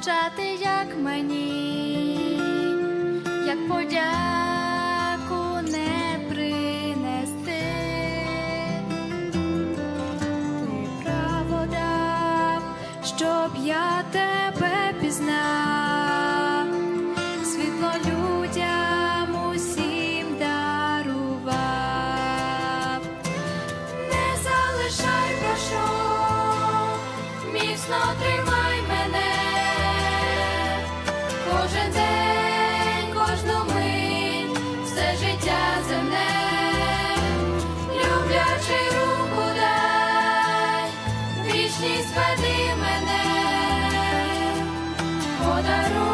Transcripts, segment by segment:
звучати, як мені, як подяку не принести. Ти право дав, щоб я тебе пізнав, вічність веди мене, подаруй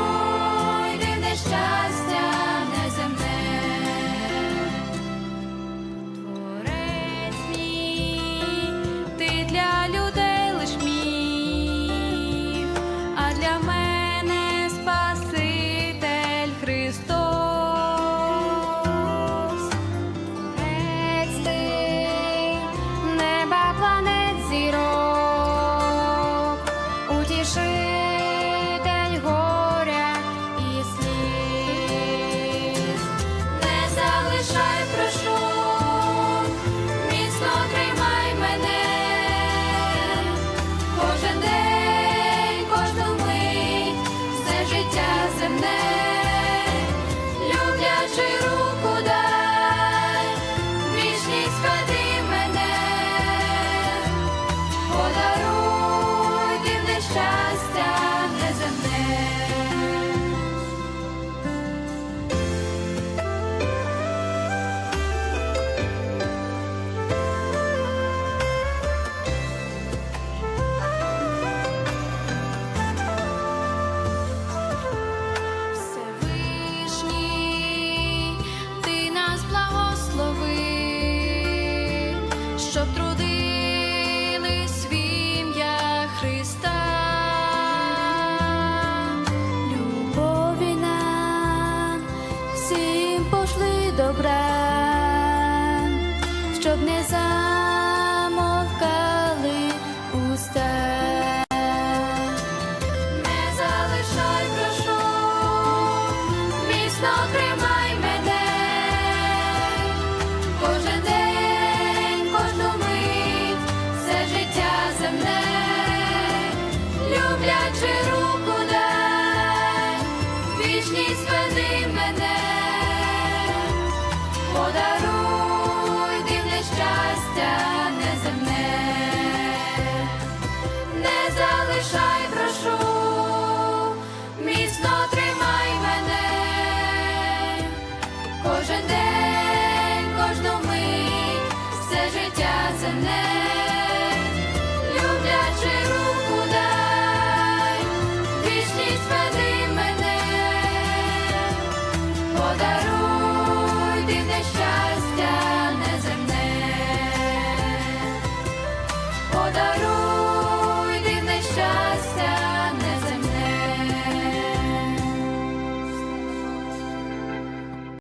щоб трудились в ім'я Христа. Любові всім пошли добра, щоб не замовкали уста. Не залишай, прошу, міцно вічність мене, подаруй дивне щастя неземне. Не залишай, прошу, міцно тримай мене, кожен день, кожну мить, все життя земне,